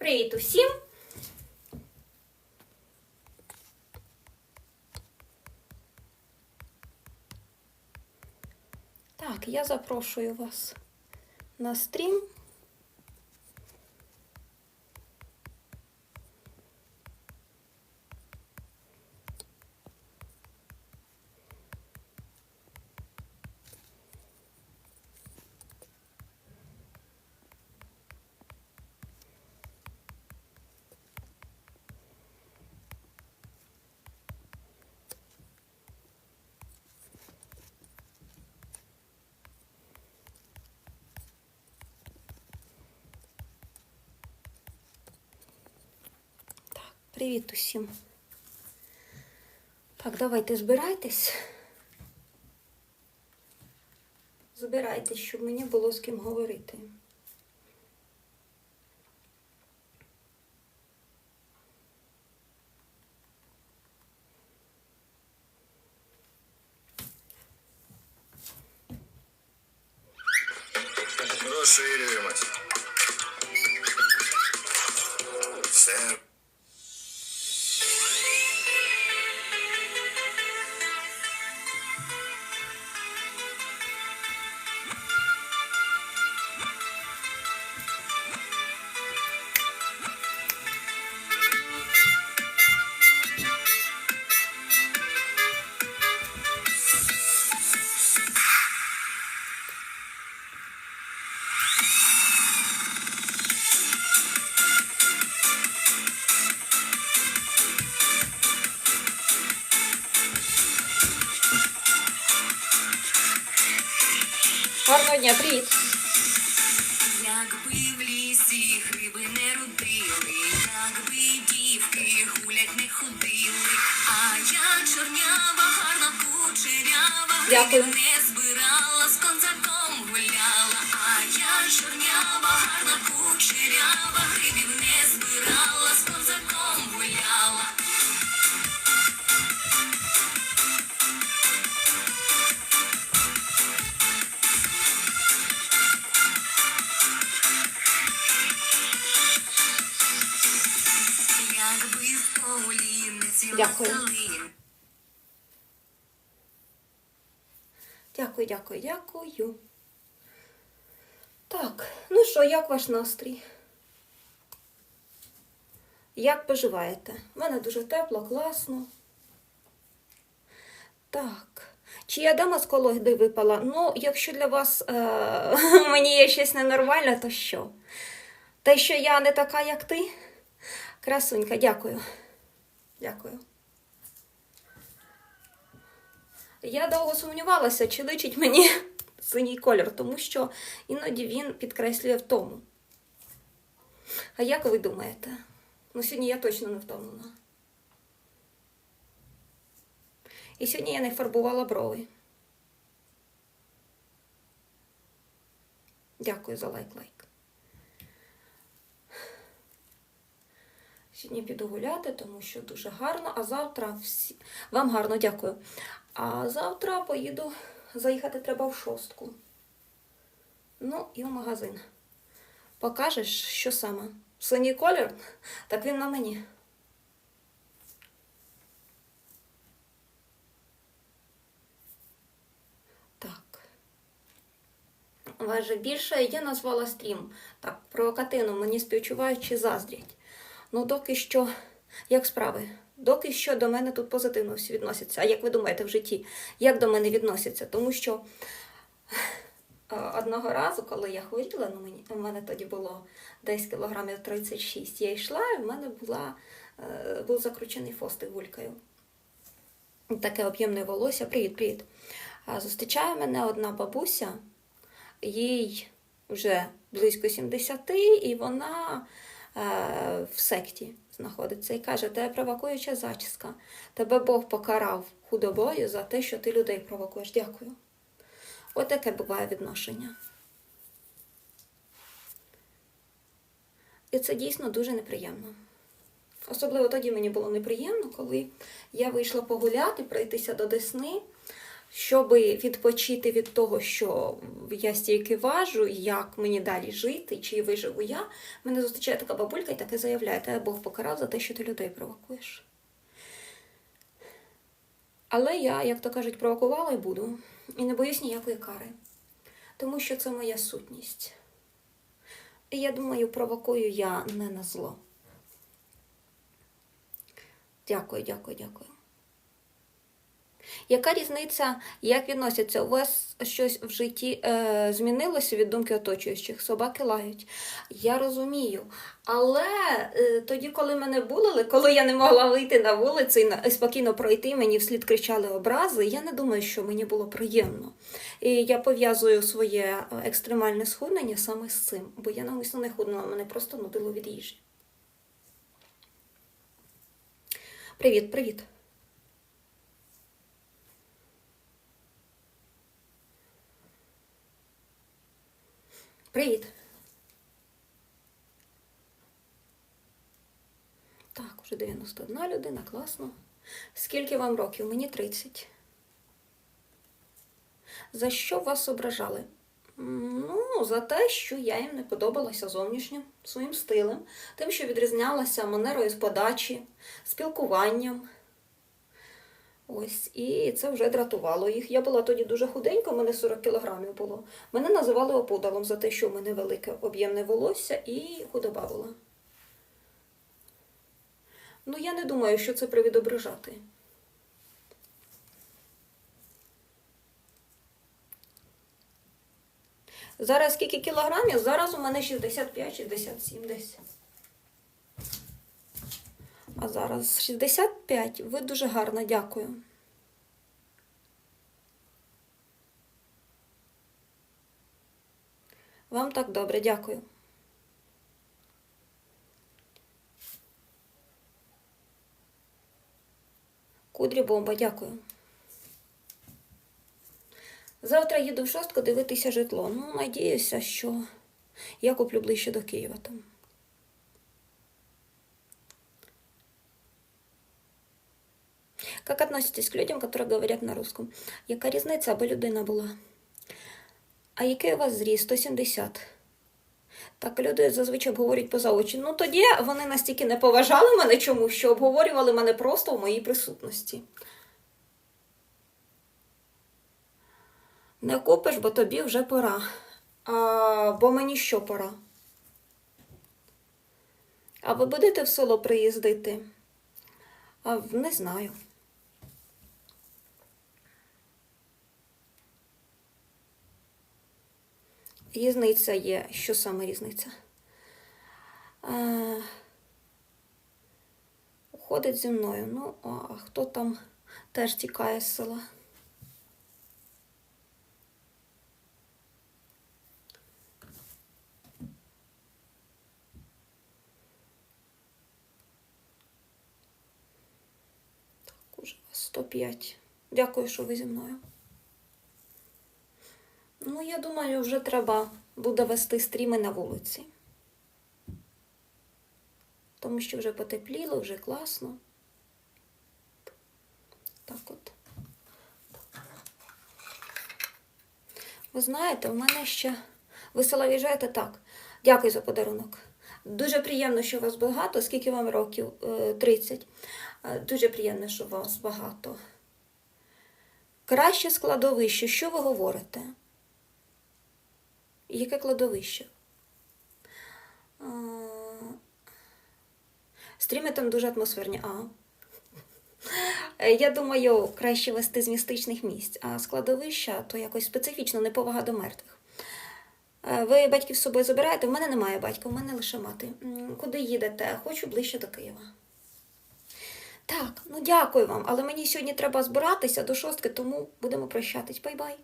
Привіт усім! Так, я запрошую вас на стрім. Так, привіт усім. Так, давайте збирайтесь. Збирайтесь, щоб мені було з ким говорити. Гарного дня, привіт! Якби в лісі гриби не родили, якби дівки гулять не ходили, а я чорнява, гарна кучерява, Дякую. не збирала, з концаком гуляла, а я чорнява, гарна кучерява, грибів Дякую. Дякую, дякую, дякую. Так, ну що, як ваш настрій? Як поживаєте? У мене дуже тепло, класно. Так. Чи я дама з колоди випала? Ну, якщо для вас е- мені є щось ненормальне, то що? Те, що я не така, як ти? Красунька, дякую. Дякую. Я довго сумнівалася, чи личить мені синій колір, тому що іноді він підкреслює втому. А як ви думаєте? Ну, сьогодні я точно не втомлена. І сьогодні я не фарбувала брови. Дякую за лайк-лайк. Сьогодні піду гуляти, тому що дуже гарно, а завтра всі. Вам гарно, дякую. А завтра поїду, заїхати треба в шостку. Ну, і в магазин. Покажеш, що саме? Синій колір? Так він на мені. Так. Важе більше я назвала стрім. Так, провокативно мені співчувають чи заздрять. Ну, доки що, як справи? Доки що до мене тут позитивно всі відносяться. А як ви думаєте в житті, як до мене відносяться? Тому що одного разу, коли я хворіла, ну мені у мене тоді було десь кілограмів 36, я йшла, і в мене була, е, був закручений фостик гулькою. Таке об'ємне волосся. Привіт, привіт. Зустрічає мене одна бабуся, їй вже близько 70, і вона в секті знаходиться і каже: тебе провокуюча зачіска. Тебе Бог покарав худобою за те, що ти людей провокуєш. Дякую. От таке буває відношення. І це дійсно дуже неприємно. Особливо тоді мені було неприємно, коли я вийшла погуляти, пройтися до Десни. Щоб відпочити від того, що я стільки важу, як мені далі жити, чи виживу я, мене зустрічає така бабулька і таке заявляє, тебе Бог покарав за те, що ти людей провокуєш. Але я, як то кажуть, провокувала і буду. І не боюсь ніякої кари. Тому що це моя сутність. І я думаю, провокую я не на зло. Дякую, дякую, дякую. Яка різниця, як відносяться? У вас щось в житті е, змінилося від думки оточуючих? Собаки лають. Я розумію. Але е, тоді, коли мене булили, коли я не могла вийти на вулицю і, на, і спокійно пройти, мені вслід кричали образи, я не думаю, що мені було приємно. І я пов'язую своє е, екстремальне схуднення саме з цим, бо я навмисно не худнула, мене просто нудило від їжі. Привіт, привіт. Привіт. Так, уже 91 людина, класно. Скільки вам років? Мені 30. За що вас ображали? Ну, за те, що я їм не подобалася зовнішнім своїм стилем, тим, що відрізнялася манерою з подачі, спілкуванням. Ось, і це вже дратувало їх. Я була тоді дуже худенька, у мене 40 кілограмів було. Мене називали опудалом за те, що в мене велике об'ємне волосся і худоба була. Ну, я не думаю, що це привід ображати. Зараз скільки кілограмів? Зараз у мене 65-67 десь. А зараз 65. Ви дуже гарна, дякую. Вам так добре, дякую. Кудрі бомба, дякую. Завтра їду в шостку дивитися житло. Ну, надіюся, що я куплю ближче до Києва там. Как относитесь к людям, которые говорять на русском? Яка різниця, аби людина була? А який у вас зріст? 170. Так люди зазвичай обговорюють поза очі. Ну тоді вони настільки не поважали мене чому, що обговорювали мене просто в моїй присутності. Не купиш, бо тобі вже пора. А, бо мені що пора? А ви будете в село приїздити? А, не знаю. Різниця є. Що саме різниця? А, ходить зі мною. Ну, а хто там теж тікає з села? Так, уже вас 105. Дякую, що ви зі мною. Ну, я думаю, вже треба буде вести стріми на вулиці. Тому що вже потепліло, вже класно. Так от. Ви знаєте, в мене ще ви села в'їжджаєте так. Дякую за подарунок. Дуже приємно, що вас багато. Скільки вам років? Е, 30. Е, Дуже приємно, що вас багато. Краще складовище. Що ви говорите? Яке кладовище? Стріми там дуже атмосферні. А. Я думаю, краще вести з містичних місць, а складовища то якось специфічно неповага до мертвих. Ви батьків з собою забираєте? У мене немає батька, у мене лише мати. Куди їдете? Хочу ближче до Києва. Так, ну дякую вам, але мені сьогодні треба збиратися до шостки, тому будемо прощатись. Бай-бай.